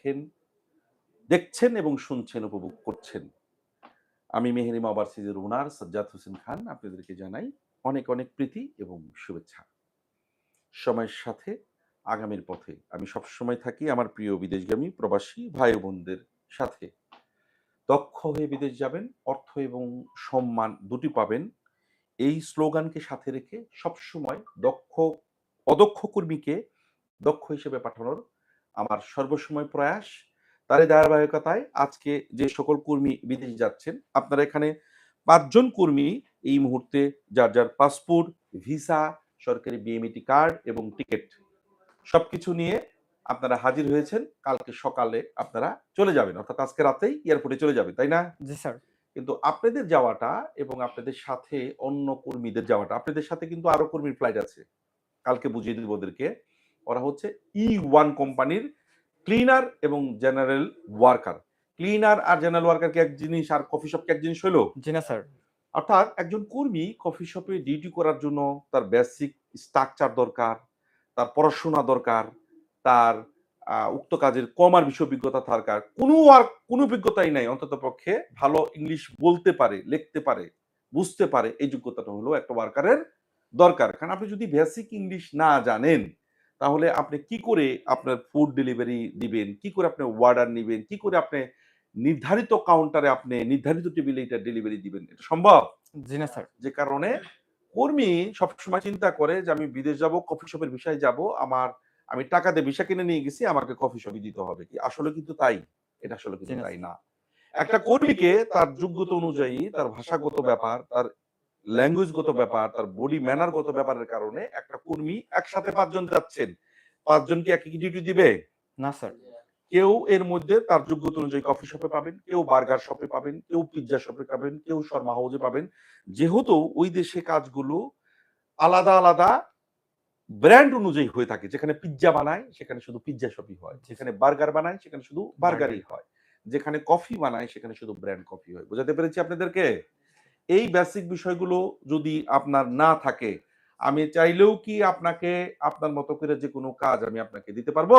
দেখেন, দেখছেন এবং শুনছেন, উপভোগ করছেন। আমি মেহেরিমা ওভারসিজের ওনার সাজ্জাদ হোসেন খান, আপনাদেরকে জানাই অনেক অনেক প্রীতি এবং শুভেচ্ছা। সময়ের সাথে আগামীর পথে আমি সব সময় থাকি আমার প্রিয় বিদেশগামী প্রবাসী ভাই বোনদের সাথে। দক্ষ হয়ে বিদেশ যাবেন, অর্থ এবং সম্মান দুটি পাবেন। এই স্লোগানকে সাথে রেখে সবসময় দক্ষ, অদক্ষ কর্মীকে দক্ষ হিসেবে পাঠানোর আমার সর্বসময় প্রয়াস। তারই ধারাবাহিকতায় আজকে যে সকল কর্মী বিদেশ যাচ্ছেন আপনারা এখানে পাঁচজন কর্মী এই মুহূর্তে যার যার পাসপোর্ট ভিসা সরকারি বিএমইটি কার্ড এবং টিকিট সবকিছু নিয়ে আপনারা হাজির হয়েছেন। কালকে সকালে আপনারা চলে যাবেন। অর্থাৎ আজকে রাতেই এয়ারপোর্টে চলে যাবেন তাই না? জি স্যার। কিন্তু আপনাদের যাওয়াটা এবং আপনাদের সাথে অন্য কর্মীদের যাওয়াটা আপনাদের সাথে কিন্তু আরও কর্মীর ফ্লাইট আছে। কালকে বুঝিয়ে দিব ওদেরকে। ওরা হচ্ছে ই ওয়ান কোম্পানির ক্লিনার এবং জেনারেল ওয়ার্কার ক্লিনার আর জেনারেল ওয়ার্কার কি এক জিনিস আর কফি শপ কি এক জিনিস হলো জি না স্যার। অর্থাৎ একজন কর্মী কফি শপে ডিউটি করার জন্য তার বেসিক স্ট্রাকচার দরকার তার পড়াশোনা দরকার তার উক্ত কাজের কম আর বেশি অভিজ্ঞতা দরকার কোনো আর কোনো অভিজ্ঞতাই নাই অন্তত পক্ষে ভালো ইংলিশ বলতে পারে লিখতে পারে বুঝতে পারে এই যোগ্যতাটা হলো একটা ওয়ার্কারের দরকার। কারণ আপনি যদি বেসিক ইংলিশ না জানেন তাহলে আপনি কি করে আপনার ফুড ডেলিভারি দিবেন কি করে আপনি অর্ডার নেবেন? কি করে আপনি নির্ধারিত কাউন্টারে আপনি নির্ধারিত টেবিলে এটা ডেলিভারি দিবেন? এটা সম্ভব? জি না স্যার। যে কারণে কর্মী সবসময় চিন্তা করে যে আমি বিদেশ যাব কফি শপের বিষয়ে যাব আমার আমি টাকা দিয়ে ভিসা কিনে নিয়ে গেছি আমাকে কফি শপে দিতে হবে কি? আসলে কিন্তু তাই। এটা আসলে কিন্তু তাই না। একটা কর্মীকে তার যোগ্যতা অনুযায়ী তার ভাষাগত ব্যাপার তার ল্যাঙ্গুয়েজগত ব্যাপার তার বডি ম্যানারগত ব্যাপারের কারণে একটা কর্মী একসাথে পাঁচজন যাচ্ছেন। পাঁচজন কি একই ডিউটি দিবে? না স্যার কেউ এর মধ্যে তার যোগ্যতা অনুযায়ী কফি শপে পাবেন কেউ বার্গার শপে পাবেন কেউ পিৎজা শপে পাবেন কেউ শর্মা হাউসে পাবেন। যেহেতু ওই দেশে কাজগুলো আলাদা আলাদা ব্র্যান্ড অনুযায়ী হয়ে থাকে যেখানে পিৎজা বানায় সেখানে শুধু পিৎজা শপই হয়। যেখানে বার্গার বানায় সেখানে শুধু বার্গারই হয়। যেখানে কফি বানায় সেখানে শুধু ব্র্যান্ড কফি হয়। বোঝাতে পেরেছি আপনাদেরকে? এই বেসিক বিষয়গুলো যদি আপনার না থাকে আমি চাইলেও কি আপনাকে আপনার মতো করে যে কোনো কাজ আমি আপনাকে দিতে পারব?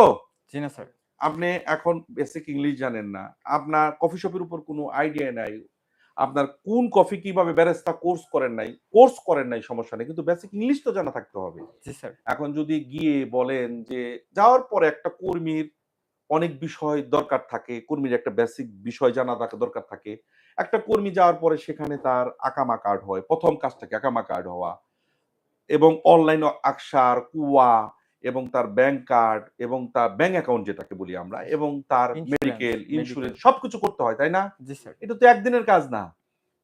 জি না স্যার। আপনি এখন বেসিক ইংলিশ জানেন না। আপনার কফি শপের উপর কোনো আইডিয়া নাই। আপনার কোন কফি কীভাবে ব্যারেস্তা কোর্স করেন নাই কোর্স করেন নাই সমস্যা নেই। কিন্তু বেসিক ইংলিশ তো জানা থাকতে হবে। জি স্যার। এখন যদি গিয়ে বলেন যে যাওয়ার পরে একটা কর্মীর অনেক বিষয় দরকার থাকে কর্মীর একটা বেসিক বিষয় জানা থাকে দরকার থাকে। একটা কর্মী যাওয়ার পরে সেখানে তার আকামা কার্ড হয় প্রথম কাজটাকে আকামা কার্ড হওয়া এবং অনলাইন আকসার কুয়া এবং তার ব্যাংক কার্ড এবং তার ব্যাংক অ্যাকাউন্ট যেটাকে বলি আমরা এবং তার মেডিকেল ইন্স্যুরেন্স সবকিছু করতে হয় তাই না? এটা তো একদিনের কাজ না।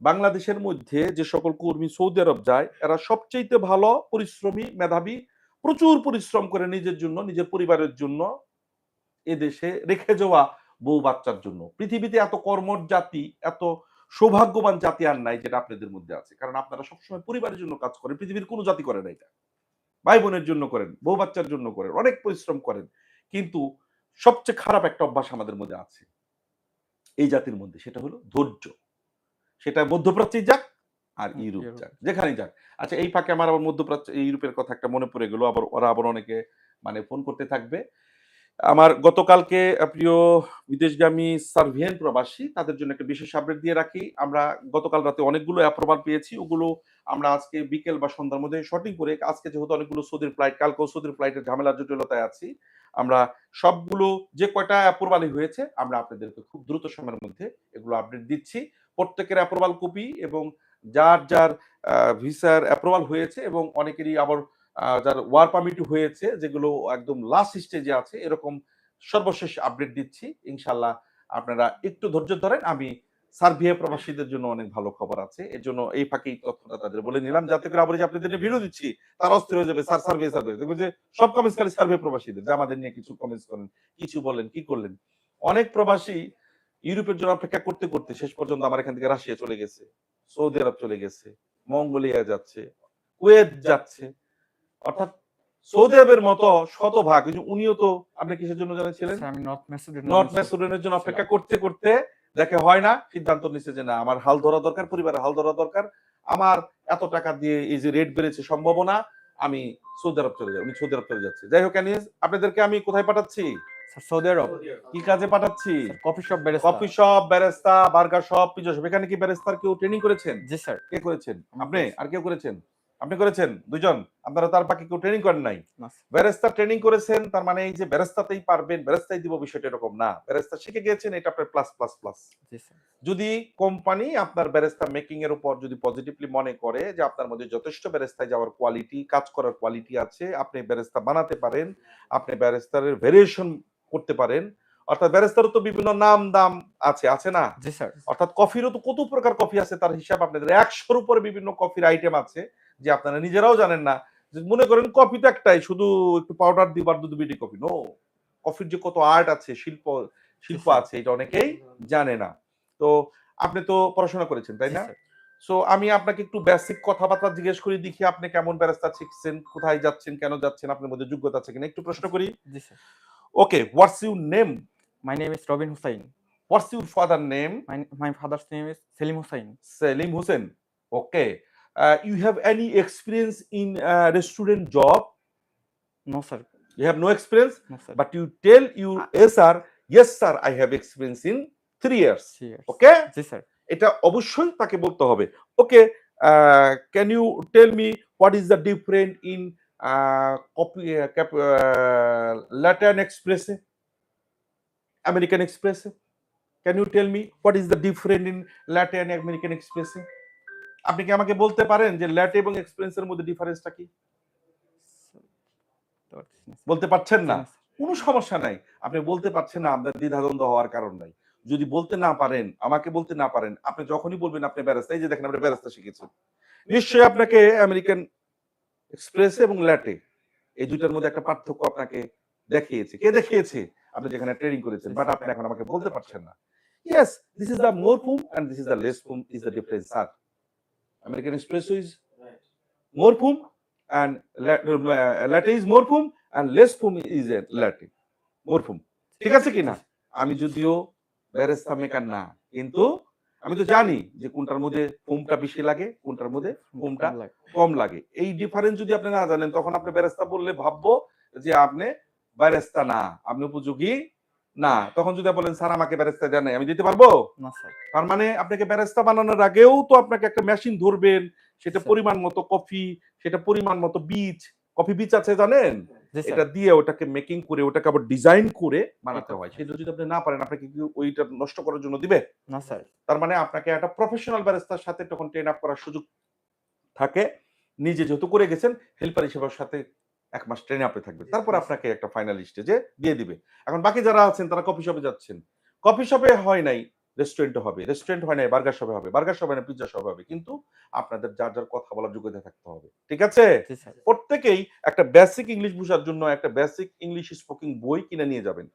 বাংলাদেশের মধ্যে যে সকল কর্মী সৌদি আরব যায় এরা সবচেয়ে ভালো পরিশ্রমী মেধাবী প্রচুর পরিশ্রম করে নিজের জন্য নিজের পরিবারের জন্য এ দেশে রেখে যাওয়া বউ বাচ্চার জন্য। পৃথিবীতে এত কর্মঠ জাতি এত সৌভাগ্যবান জাতি আর নাই যেটা আপনাদের মধ্যে আছে। কারণ আপনারা সবসময় পরিবারের জন্য কাজ করেন পৃথিবীর কোনো জাতি করে না এটা। ভাই বোনের জন্য করেন বউ বাচ্চার জন্য করেন অনেক পরিশ্রম করেন। কিন্তু সবচেয়ে খারাপ একটা অভ্যাস আমাদের মধ্যে আছে এই জাতির মধ্যে সেটা হলো ধৈর্য। সেটা মধ্যপ্রাচ্যে যাক আর হুম, ইউরোপ। যাক যেখানেই যাক। আচ্ছা এই ফাঁকে আমার আবার মধ্যপ্রাচ্য ইউরোপের কথা একটা মনে পড়ে গেল আবার ওরা আবার অনেকে মানে ফোন করতে থাকবে। আমার গতকালকে, প্রিয় বিদেশগামী সার্ভিয়ান প্রবাসী, তাদের জন্য একটা বিশেষ আপডেট দিয়ে রাখি। আমরা গতকাল রাতে অনেকগুলো অ্যাপ্রুভাল পেয়েছি। ওগুলো আমরা আজকে বিকেল বা সন্ধ্যার মধ্যে শর্টিং করে, আজকে যেহেতু অনেকগুলো সৌদির ফ্লাইট কালকেও সৌদির ফ্লাইটের ঝামেলা জটিলতায় আছি। আমরা সবগুলো, যে কয়টা অ্যাপ্রুভালই হয়েছে, আমরা আপনাদেরকে খুব দ্রুত সময়ের মধ্যে এগুলো আপডেট দিচ্ছি। প্রত্যেকের অ্যাপ্রুভাল কপি এবং যার যার ভিসার অ্যাপ্রুভাল হয়েছে এবং অনেকেরই আবার যার ওয়ার পারমিট হয়েছে, যেগুলো একদম লাস্ট স্টেজে আছে, এরকম সর্বশেষ আপডেট দিচ্ছি। ইনশাল্লাহ আপনারা একটু ধৈর্য ধরেন, আমি সার্বিয়া প্রবাসীদের জন্য অনেক ভালো খবর আছে। এর জন্য এই ফাঁকে তথ্যটা তাদের বলে নিলাম। যাতে করে আবার আপনাদের ভিডিও দিচ্ছি তার অস্থির হয়ে যাবে। স্যার সার্ভে সার্ভে দেখবেন যে সব কমেন্টস খালি সার্ভে প্রবাসীদের, যে আমাদের নিয়ে কিছু কমেন্টস করেন, কিছু বলেন, কি করলেন। অনেক প্রবাসী ইউরোপের জন্য অপেক্ষা করতে করতে শেষ পর্যন্ত আমার এখান থেকে রাশিয়া চলে গেছে, সৌদি আরব চলে গেছে, মঙ্গোলিয়া যাচ্ছে, কুয়েত যাচ্ছে। অর্থাৎ সৌদি আরবের মতো শতভাগ উনিও তো আপনি কিসের জন্য জানিয়েছিলেন? আমি নর্থ ম্যাসেডোনিয়া নর্থ ম্যাসেডোনিয়ার জন্য অপেক্ষা করতে করতে দেখে হয় না সিদ্ধান্ত নিচ্ছে যে না আমার হাল ধরা দরকার পরিবারের হাল ধরা দরকার। আমার এত টাকা দিয়ে এই যে রেট বেড়েছে সম্ভাবনা আমি সৌদি আরব চলে যাই উনি সৌদি আরব চলে যাচ্ছে। যাই হোক অ্যানিস আপনাদেরকে আমি কোথায় পাঠাচ্ছি? Saudi Arab. কি কাজে পাঠাচ্ছি? Coffee shop Barista coffee shop Barista burger shop pizza shop এখানে কি বেরেস্তার কেউ ট্রেনিং করেছেন? জি স্যার। কে করেছেন? আপনি? আর কেউ করেছেন? আপনি করেছেন? দুজন আপনারা তার বাকি কেউ ট্রেনিং করেন নাই? না বেরেস্তা ট্রেনিং করেছেন তার মানে এই যে বেরেস্তাতেই পারবেন বেরেস্তাই দিব বিষয়টা এরকম। না বেরেস্তা শিখে গিয়েছেন এটা আপনার প্লাস প্লাস প্লাস যদি কোম্পানি আপনার বেরেস্তা মেকিং এর উপর যদি পজিটিভলি মনে করে যে আপনার মধ্যে যথেষ্ট বেরেস্তায় যাওয়ার কোয়ালিটি কাজ করার কোয়ালিটি আছে আপনি বেরেস্তা বানাতে পারেন আপনি বেরেস্তারের ভেরিয়েশন করতে পারেন। অর্থাৎ বেরেস্তারও তো বিভিন্ন নাম দাম আছে আছে না? জি স্যার অর্থাৎ কফিরও তো কত প্রকার কফি আছে তার হিসাব আপনাদের। একশোর উপরে বিভিন্ন কফির আইটেম আছে। যে আপনারা নিজেরাও জানেন না। যে মনে করেন কফি তো একটাই শুধু একটু পাউডার দিবার দুধ বিডি কফি। নো কফির যে কত আর্ট আছে শিল্প শিল্প আছে এটা অনেকেই জানে না। তো আপনি তো পড়াশোনা করেছেন তাই না? সো আমি আপনাকে একটু বেসিক কথাবার্তা জিজ্ঞেস করি দেখি আপনি কেমন ব্যবস্থা শিখছেন কোথায় যাচ্ছেন কেন যাচ্ছেন আপনার মধ্যে যোগ্যতা আছে কিনা একটু প্রশ্ন করি। Okay what's your name my name is Robin Hussain what's your father name my my father's name is Salim Hussain Salim Hussain. Okay. Uh, you have any experience in uh, restaurant job? No sir You have no experience, no sir but you tell your sir, yes sir, I have experience in three years. Okay? জি sir এটা অবশ্যই তাকে বলতে হবে। Okay can you tell me what is the different in coffee latte and espresso American espresso can you tell me what is the different in latte and American espresso আপনি কি আমাকে বলতে পারেন যে ল্যাটে এবং এক্সপ্রেসের মধ্যে ডিফারেন্সটা কি? বলতে পারছেন না? কোনো সমস্যা নাই। আপনি বলতে পারছেন না, আপনার দ্বিধাদ্বন্দ্ব হওয়ার কারণ নাই। যদি বলতে না পারেন, আমাকে বলতে না পারেন, আপনি যখনই বলবেন আপনি ব্যারাস্তা এই যে দেখেন আপনি ব্যারাস্তা শিখেছেন। নিশ্চয়ই আপনাকে আমেরিকান এক্সপ্রেস এবং ল্যাটে, এই দুইটার মধ্যে একটা পার্থক্য আপনাকে দেখিয়েছে। কে দেখিয়েছে? আপনি যেখানে ট্রেনিং করেছেন, বাট আপনি এখন আমাকে বলতে পারছেন না। Yes this is the more foam and this is the less foam is the difference sir American express is more foam and uh, latte is more foam and less foam is a latte more foam ঠিক আছে কি না আমি যদিও barista maker না কিন্তু আমি তো জানি যে কোনটার মধ্যে ফোমটা বেশি লাগে কোনটার মধ্যে ফোমটা কম লাগে। এই ডিফারেন্স যদি আপনি না জানেন তখন আপনি ব্যারেস্তা বললে ভাববো যে আপনি ব্যারেস্তা না আপনি উপযোগী না তখন যদি বলেন স্যার আমাকে ব্যারেস্তা জানে আমি দিতে পারব? না স্যার। তার মানে আপনাকে ব্যারেস্তা বানানোর আগেও তো আপনাকে একটা মেশিন ধরবেন সেটা পরিমাণ মতো কফি সেটা পরিমাণ মতো বীজ কফি বীজ আছে জানেন? এটা দিয়ে ওটাকে মেকিং করে ওটাকে আবার ডিজাইন করে বানাতে হয়। সেটা যদি আপনি না পারেন আপনাকে কি ওইটা নষ্ট করার জন্য দিবে? না স্যার। তার মানে আপনাকে একটা প্রফেশনাল ব্যারেস্তার সাথে তখন ট্রেন আপ করার সুযোগ থাকে। নিজে যেহেতু করে গেছেন হেল্পার হিসেবে সাথে এক মাস ট্রেনে আপনি থাকবে তারপর আপনাকে একটা ফাইনাল স্টেজে দিয়ে দিবে। এখন বাকি যারা আছেন তারা কফি শপে যাচ্ছেন। কফি শপে হয় নাই রেস্টুরেন্ট হবে। রেস্টুরেন্ট হয় নাই বার্গার শপে হবে। বার্গার শপে না পিৎজা শপে হবে। কিন্তু আপনাদের যার যার কথা বলার যোগ্যতা থাকতে হবে। ঠিক আছে? প্রত্যেকেই একটা বেসিক ইংলিশ বোঝার জন্য একটা বেসিক ইংলিশ স্পোকিং বই কিনে নিয়ে যাবেন।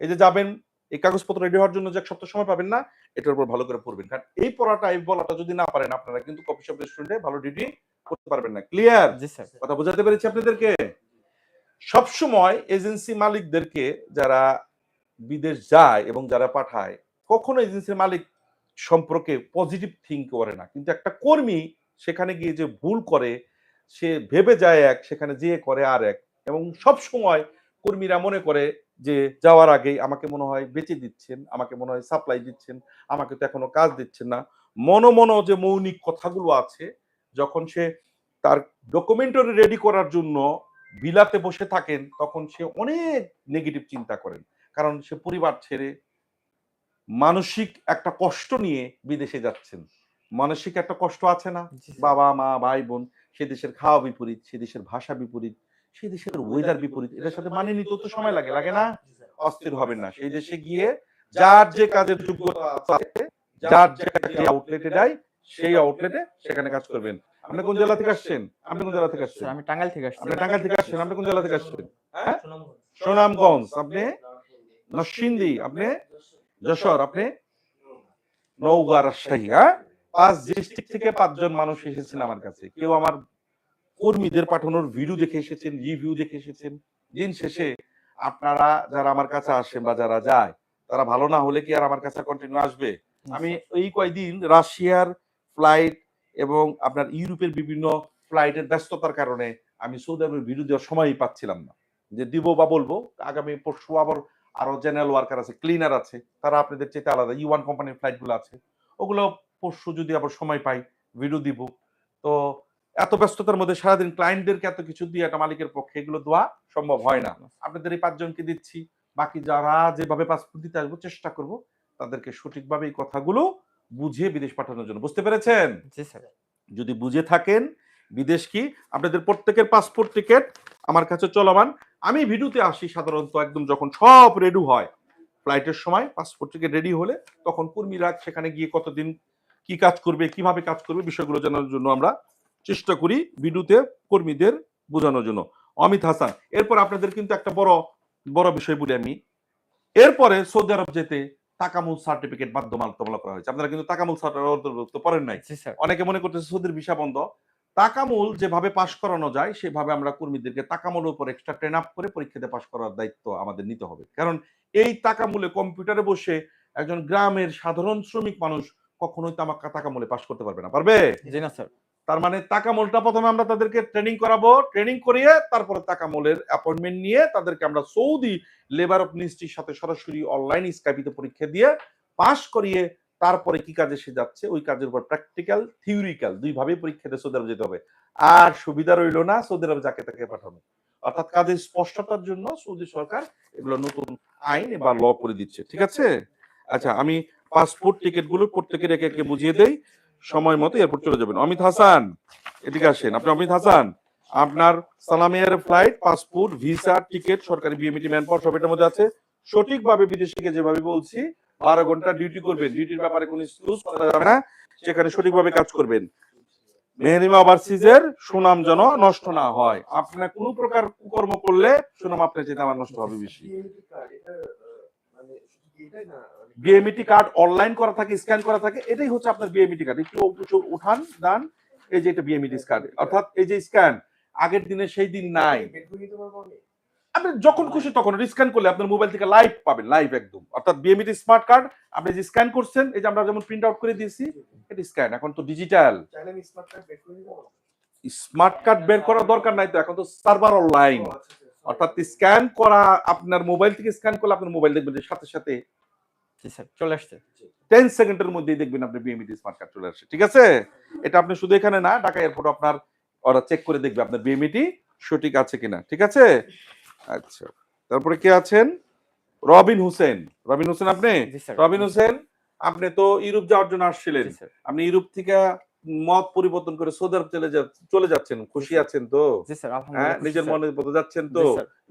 এই যে যাবেন এই কাগজপত্র রেডি হওয়ার জন্য যে এক সপ্তাহ সময় পাবেন না এটার উপর ভালো করে পড়বেন। কারণ এই পড়াটা এই বলাটা যদি না পারেন আপনারা কিন্তু কফি শপ রেস্টুরেন্টে ভালো ডিগ্রি করতে পারবেন না। ক্লিয়ার জি স্যার। কথা বোঝাতে পেরেছি আপনাদেরকে? সবসময় এজেন্সি মালিকদেরকে যারা বিদেশ যায় এবং যারা পাঠায় কখনো এজেন্সির মালিক সম্পর্কে পজিটিভ থিঙ্ক করে না। কিন্তু একটা কর্মী সেখানে গিয়ে যে ভুল করে সে ভেবে যায় এক সেখানে যেয়ে করে আর এক। এবং সব সময় কর্মীরা মনে করে যে যাওয়ার আগেই আমাকে মনে হয় বেঁচে দিচ্ছেন আমাকে মনে হয় সাপ্লাই দিচ্ছেন আমাকে তো এখনও কাজ দিচ্ছেন না। মনো মনো যে মৌলিক কথাগুলো আছে যখন সে তার ডকুমেন্টারি রেডি করার জন্য বিলাতে বসে থাকেন তখন সে অনেক নেগেটিভ চিন্তা করেন। কারণ সে পরিবার ছেড়ে মানসিক একটা কষ্ট নিয়ে বিদেশে যাচ্ছেন। মানসিক একটা কষ্ট আছে না? বাবা মা ভাই বোন সে দেশের খাওয়া বিপরীত সে দেশের ভাষা বিপরীত সে দেশের ওয়েদার বিপরীত এটার সাথে মানিয়ে নিতেও তো সময় লাগে লাগে না? অস্থির হবেন না। সেই দেশে গিয়ে যার যে কাজের যোগ্যতা আছে যার যে আউটলেটে দেয় সেই আউটলেটে সেখানে কাজ করবেন। আপনি কোন জেলা থেকে আসছেন? আপনি কোন জেলা থেকে আসছেন? আমি টাঙ্গাইল থেকে আসছি। আপনি টাঙ্গাইল থেকে আসছেন? আপনি কোন জেলা থেকে আসছেন? হ্যাঁ? সুনামগঞ্জ। আপনি? নরসিংদী। আপনি? যশোর। আপনি? নওগাঁ রাজশাহী হ্যাঁ? পাঁচ ডিস্ট্রিক্ট থেকে পাঁচজন মানুষ এসেছেন আমার কাছে। কেউ আমার কর্মীদের পাঠানোর ভিডিও দেখে এসেছেন রিভিউ দেখে এসেছেন। দিন শেষে আপনারা যারা আমার কাছে আসেন বা যারা যায় তারা ভালো না হলে কি আর আমার কাছে কন্টিনিউ আসবে? আমি স্যার। এই কয়দিন রাশিয়ার ফ্লাইট এবং আপনার ইউরোপের বিভিন্ন ফ্লাইটের ব্যস্ততার কারণে আমি সৌদি আরবের ভিডিও দেওয়ার সময়ই পাচ্ছিলাম না। যে দিব বা বলব আগামী পরশু আবার আরও জেনারেল ওয়ার্কার আছে ক্লিনার আছে তারা আপনাদের চেয়ে আলাদা। ইউ ওয়ান কোম্পানির ফ্লাইটগুলো আছে ওগুলো পরশু যদি আবার সময় পাই ভিডিও দিব। তো এত ব্যস্ততার মধ্যে সারাদিন ক্লায়েন্টদেরকে এত কিছু দিয়ে একটা মালিকের পক্ষে এগুলো দেওয়া সম্ভব হয় না। আপনাদের এই পাঁচজনকে দিচ্ছি বাকি যারা যেভাবে পাসপোর্ট দিতে আসব চেষ্টা করব তাদেরকে সঠিকভাবে এই কথাগুলো বুঝিয়ে বিদেশ পাঠানোর জন্য। বুঝতে পেরেছেন? যদি বুঝে থাকেন বিদেশ কি? আপনাদের প্রত্যেকের পাসপোর্ট টিকিট আমার কাছে চলমান। আমি ভিডিওতে আসি সাধারণত একদম যখন সব রেডি হয়। ফ্লাইটের সময় পাসপোর্ট টিকিট রেডি হলে তখন কর্মীরা সেখানে গিয়ে কতদিন কি কাজ করবে কীভাবে কাজ করবে বিষয়গুলো জানার জন্য আমরা চেষ্টা করি ভিডিওতে কর্মীদের বোঝানোর জন্য। অমিত হাসান এরপর আপনাদের কিন্তু একটা বড় বড় বিষয় বলি আমি। এরপরে সৌদি আরব যেতে তাকামুল সার্টিফিকেট বাধ্যবাধকতামূলক করা হয়েছে। আপনারা কিন্তু তাকামুল সার্টিফিকেট অন্তর্ভুক্ত করেন নাই। অনেকে মনে করতেছে সৌদির ভিসা বন্ধ। তাকামুল যেভাবে পাশ করানো যায় সেভাবে আমরা কর্মীদেরকে তাকামুলের উপর এক্সট্রা ট্রেন আপ করে পরীক্ষাতে পাশ করার দায়িত্ব আমাদের নিতে হবে। কারণ এই তাকামুলে কম্পিউটারে বসে একজন গ্রামের সাধারণ শ্রমিক মানুষ কখনোই তামাক্কা তাকামুলে পাশ করতে পারবে না। পারবে? জি না স্যার। তার মানে তাকামলটা প্রথমে আমরা তাদেরকে ট্রেনিং করাবো ট্রেনিং করিয়ে তারপরে তাকামুলের অ্যাপয়েন্টমেন্ট নিয়ে তাদেরকে আমরা সৌদি লেবার অফ মিনিস্ট্রির সাথে সরাসরি অনলাইন স্কাইপিতে পরীক্ষা দিয়ে পাশ করিয়ে তারপরে কি কাজে সে যাচ্ছে, ওই কাজের উপর প্র্যাকটিক্যাল থিওরিক্যাল দুই ভাবে পরীক্ষা দিয়ে সৌদি আরব যেতে হবে। আর সুবিধা রইল না সৌদি আরব যাকে তাকে পাঠানো। অর্থাৎ কাজের স্পষ্টতার জন্য সৌদি সরকার এগুলো নতুন আইন বা ল করে দিচ্ছে, ঠিক আছে? আচ্ছা আমি পাসপোর্ট টিকিটগুলো প্রত্যেকের একে একে বুঝিয়ে দেই। সময় মতো এয়ারপোর্ট চলে যাবেন। অমিত হাসান, এদিকে আসেন। আপনি অমিত হাসান, আপনার সালামিয়ার ফ্লাইট, পাসপোর্ট, ভিসা, টিকিট, সরকারি বিএমইটি ম্যান পাওয়ার সব এটার মধ্যে আছে। সঠিকভাবে বিদেশ থেকে যেভাবে বলছি, বারো ঘণ্টা ডিউটি করবেন। ডিউটির ব্যাপারে কোনো এক্সকিউজ করা যাবে না। সেখানে সঠিকভাবে কাজ করবেন। মেহরিমা ওভারসিজের সুনাম যেন নষ্ট না হয়। আপনার কোনো প্রকার কুকর্ম করলে সুনাম আপনার চেয়ে আমার নষ্ট হবে বেশি। বিএমইটি কার্ড অনলাইন করা থাকে স্ক্যান করা থাকে, এটাই হচ্ছে আপনার বিএমইটি কার্ড একটু কিছু উঠান, দান, এই যে এটা বিএমইটি কার্ড অর্থাৎ এই যে স্ক্যান আগের দিনে সেই দিন নাই। আপনি যখন খুশি তখন স্ক্যান করলে আপনার মোবাইল থেকে লাইভ পাবেন লাইভ একদম। অর্থাৎ বিএমইটি স্মার্ট কার্ড আপনি যে স্ক্যান করছেন, এই যে আমরা যেমন প্রিন্ট আউট করে দিয়েছি, এটা স্ক্যান এখন তো ডিজিটাল স্মার্ট কার্ড বের করার দরকার নাই তো, এখন তো সার্ভার অনলাইন অর্থাৎ স্ক্যান করা, আপনার মোবাইল থেকে স্ক্যান করলে আপনার মোবাইল দেখবেন যে সাথে সাথে চলে আসছে। টেন সেকেন্ডের মধ্যেই দেখবেন আপনি বিএমইটি স্মার্ট কার্ড চলে আসে ঠিক আছে? এটা আপনি শুধু এখানে না ঢাকা এয়ারপোর্ট আপনার ওরা চেক করে দেখবে আপনার বিএমইটি সঠিক আছে কিনা ঠিক আছে? আচ্ছা তারপরে কে আছেন? রবিন হোসেন। রবিন হোসেন আপনি? রবিন হোসেন আপনি তো ইউরোপ যাওয়ার জন্য আসছিলেন। আপনি ইউরোপ থেকে মত পরিবর্তন করে সৌদি আরব চলে চলে যাচ্ছেন খুশি আছেন তো? হ্যাঁ নিজের মনের মতো যাচ্ছেন তো।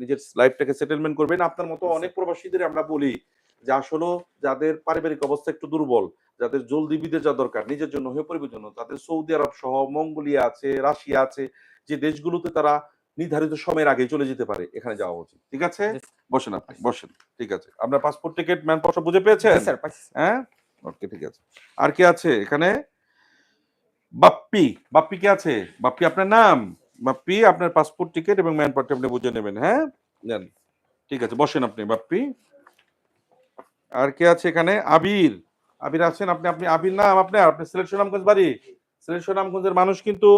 নিজের লাইফটাকে সেটেলমেন্ট করবেন। আপনার মতো অনেক প্রবাসীদের আমরা বলি যে আসলে যাদের পারিবারিক অবস্থা একটু দুর্বল যাদের জলদি বিদেশ যা দরকার নিজের জন্য হয়ে পরিবারের জন্য তাদের সৌদি আরব সহ মঙ্গোলিয়া আছে রাশিয়া আছে যে দেশগুলোতে তারা নির্ধারিত সময়ের আগে চলে যেতে পারে এখানে যাওয়া উচিত। ঠিক আছে? বসেন আপনি বসেন। ঠিক আছে। আপনার পাসপোর্ট টিকিট ম্যান পাসপোর্ট বুঝে পেয়েছেন? স্যার হ্যাঁ? ওকে ঠিক আছে। আর কি আছে এখানে? বাপ্পি। বাপ্পি কে আছে? বাপ্পি আপনার নাম? বাপ্পি আপনার পাসপোর্ট টিকিট এবং ম্যান পার্টি আপনি বুঝে নেবেন হ্যাঁ? নেন। ঠিক আছে বসেন আপনি বাপ্পি। আর কে আছে এখানে? আবির। আবির আছেন আপনি আপনি আবির নাম আপনার আপনি সিলেট সুনামগঞ্জ বাড়ি। সিলেট সুনামগঞ্জের মানুষ কিন্তু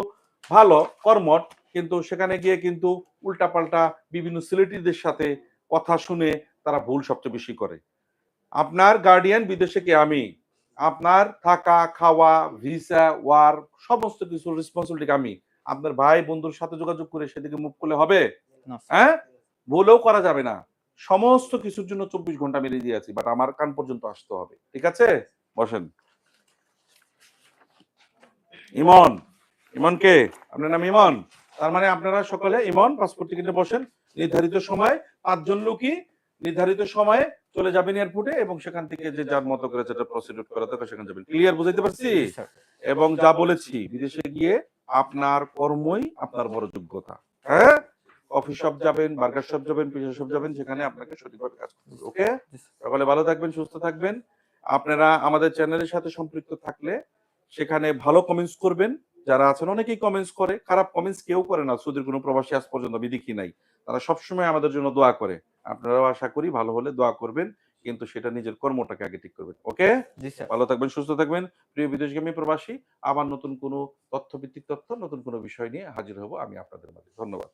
ভালো কর্মট কিন্তু সেখানে গিয়ে কিন্তু উল্টাপাল্টা বিভিন্ন সিলেটিদের সাথে কথা শুনে তারা ভুল সবচেয়ে বেশি করে। আপনার গার্ডিয়ান বিদেশে কে? আমি। আপনার থাকা খাওয়া ভিসা ওয়ার সমস্ত কিছু রেসপন্সিবিলিটি আমি। আপনার ভাই বন্ধুর সাথে যোগাযোগ করে সেদিকে মুভ করলে হবে? হ্যাঁ? বলেও করা যাবে না। সমস্ত কিছুর জন্য চব্বিশ ঘণ্টা মেরে দিয়েছি বাট আমার কান পর্যন্ত আসতে হবে ঠিক আছে? বসেন। ইমন ইমন কে? আপনার নাম ইমন? তার মানে আপনারা সকলে ইমন পাসপোর্ট টিকিটে বসেন। নির্ধারিত সময় পাঁচজন লোকই নির্ধারিত সময়ে চলে যাবেন এয়ারপোর্টে এবং সেখান থেকে যে যার মতো করে যেটা প্রসিডিউর করা দরকার সেখানে যাবেন। ক্লিয়ার বুঝাইতে পারছি? এবং যা বলেছি বিদেশে গিয়ে আপনার কর্মই আপনার বড় যোগ্যতা। হ্যাঁ? কফি শপ যাবেন বার্গার শপ যাবেন পিজা শপ যাবেন সেখানে আপনাকে সঠিকভাবে কাজ করতে হবে ওকে। সকলে ভালো থাকবেন সুস্থ থাকবেন। আপনারা আমাদের চ্যানেলের সাথে সম্পৃক্ত থাকলে সেখানে ভালো কমেন্টস করবেন। যারা আছেন অনেকেই কমেন্টস করে খারাপ কমেন্টস কেউ করে না। সুদীর কোনো প্রবাসী আজ পর্যন্ত আমি দেখি নাই। তারা সবসময় আমাদের জন্য দোয়া করে। আপনারাও আশা করি ভালো হলে দোয়া করবেন কিন্তু সেটা নিজের কর্মটাকে আগে ঠিক করবেন ওকে ভালো থাকবেন সুস্থ থাকবেন। প্রিয় বিদেশগামী প্রবাসী আবার নতুন কোনো তথ্যভিত্তিক তথ্য নতুন কোনো বিষয় নিয়ে হাজির হব আমি আপনাদের মাঝে। ধন্যবাদ।